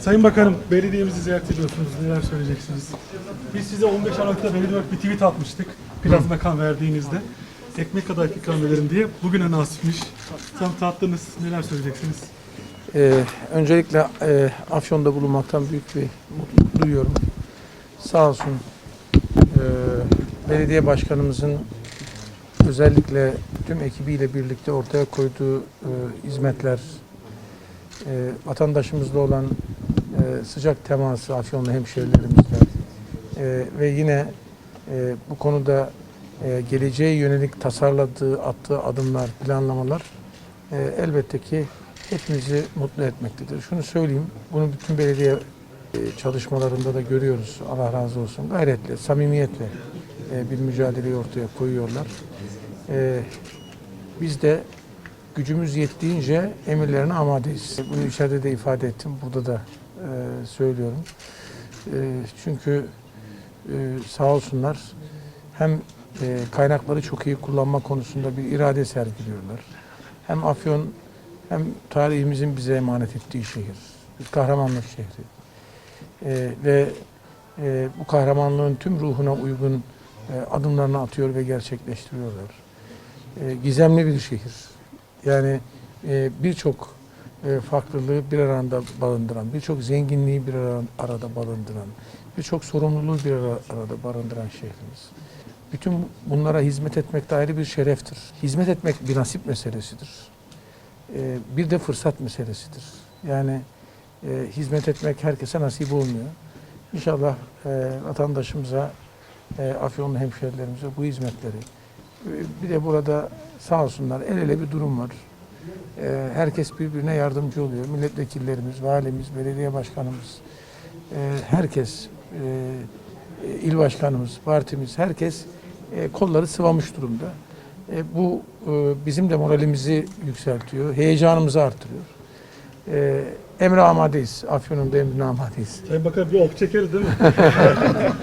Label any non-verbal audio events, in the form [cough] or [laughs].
Sayın Bakanım, belediyemizi ziyaret ediyorsunuz. Neler söyleyeceksiniz? Biz size 15 Aralık'ta belediye olarak bir tweet atmıştık. Plazma kan verdiğinizde. Ekmek kadar ikram ederim diye. Bugüne nasipmiş. Tam tattınız. Neler söyleyeceksiniz? Ee, öncelikle e, Afyon'da bulunmaktan büyük bir mutluluk duyuyorum. Sağ olsun e, belediye başkanımızın özellikle tüm ekibiyle birlikte ortaya koyduğu e, hizmetler, e, vatandaşımızla olan e, sıcak teması Afyonlu hemşehrilerimizle e, ve yine e, bu konuda e, geleceğe yönelik tasarladığı, attığı adımlar, planlamalar e, elbette ki hepimizi mutlu etmektedir. Şunu söyleyeyim, bunu bütün belediye e, çalışmalarında da görüyoruz. Allah razı olsun. Gayretle, samimiyetle e, bir mücadeleyi ortaya koyuyorlar. E, Biz de gücümüz yettiğince emirlerine amadeyiz. Bunu içeride de ifade ettim, burada da e, söylüyorum. E, Çünkü e, sağ olsunlar hem e, kaynakları çok iyi kullanma konusunda bir irade sergiliyorlar. Hem Afyon hem tarihimizin bize emanet ettiği şehir, bir kahramanlık şehri. Ee, ve e, bu kahramanlığın tüm ruhuna uygun e, adımlarını atıyor ve gerçekleştiriyorlar. E, gizemli bir şehir. Yani e, birçok e, farklılığı bir arada barındıran, birçok zenginliği bir ara- arada barındıran, birçok sorumluluğu bir ara- arada barındıran şehrimiz. Bütün bunlara hizmet etmek de ayrı bir şereftir. Hizmet etmek bir nasip meselesidir. Ee, bir de fırsat meselesidir. Yani e, hizmet etmek herkese nasip olmuyor. İnşallah e, vatandaşımıza, e, Afyonlu hemşehrilerimize bu hizmetleri, e, bir de burada sağ olsunlar el ele bir durum var. E, herkes birbirine yardımcı oluyor. Milletvekillerimiz, valimiz, belediye başkanımız, e, herkes, e, il başkanımız, partimiz, herkes e, kolları sıvamış durumda. E, bu e, bizim de moralimizi yükseltiyor, heyecanımızı artırıyor. E, emre amadeyiz. Afyon'un da emrine amadeyiz. Sayın Bakanım bir ok çekeriz değil mi? [laughs]